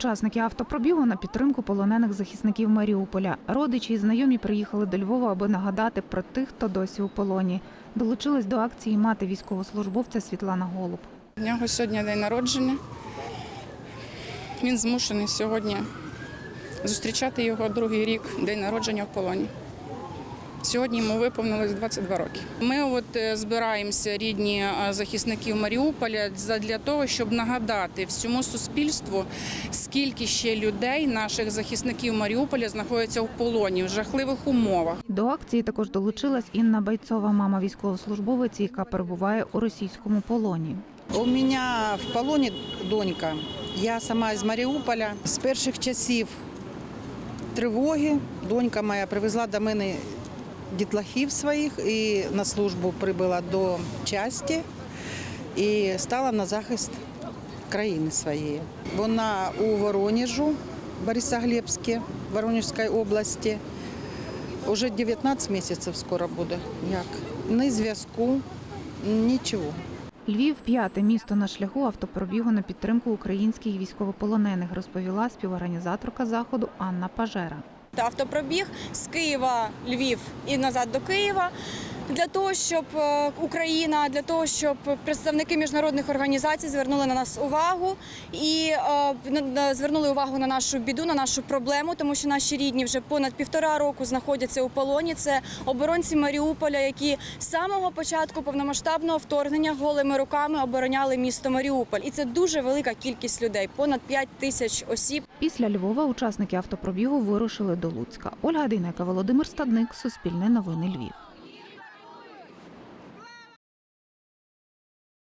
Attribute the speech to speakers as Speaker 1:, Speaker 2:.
Speaker 1: учасники автопробігу на підтримку полонених захисників Маріуполя. Родичі і знайомі приїхали до Львова, аби нагадати про тих, хто досі у полоні. Долучилась до акції мати військовослужбовця Світлана Голуб.
Speaker 2: У нього сьогодні день народження. Він змушений сьогодні зустрічати його другий рік, день народження в полоні. Сьогодні йому виповнилось 22 роки. Ми от е, збираємося рідні е, захисників Маріуполя для того, щоб нагадати всьому суспільству, скільки ще людей, наших захисників Маріуполя, знаходяться в полоні в жахливих умовах.
Speaker 1: До акції також долучилась Інна Бойцова, мама військовослужбовиці, яка перебуває у російському полоні.
Speaker 3: У меня в полоне донька. Я сама з Маріуполя. З перших часів тривоги донька моя привезла до мене дітлахів своїх і на службу прибула до часті і стала на захист країни своєї. Вона у Воронежу, Борисоглебське, Воронежської області. Уже 19 місяців скоро буде. Як? Ні зв'язку, нічого.
Speaker 1: Львів п'яте місто на шляху автопробігу на підтримку українських військовополонених, розповіла співорганізаторка заходу Анна Пажера.
Speaker 4: Автопробіг з Києва, Львів і назад до Києва. Для того щоб е, Україна, для того, щоб представники міжнародних організацій звернули на нас увагу і е, звернули увагу на нашу біду, на нашу проблему, тому що наші рідні вже понад півтора року знаходяться у полоні. Це оборонці Маріуполя, які з самого початку повномасштабного вторгнення голими руками обороняли місто Маріуполь. І це дуже велика кількість людей, понад 5 тисяч осіб.
Speaker 1: Після Львова учасники автопробігу вирушили до Луцька. Ольга Дейнека, Володимир Стадник, Суспільне новини Львів.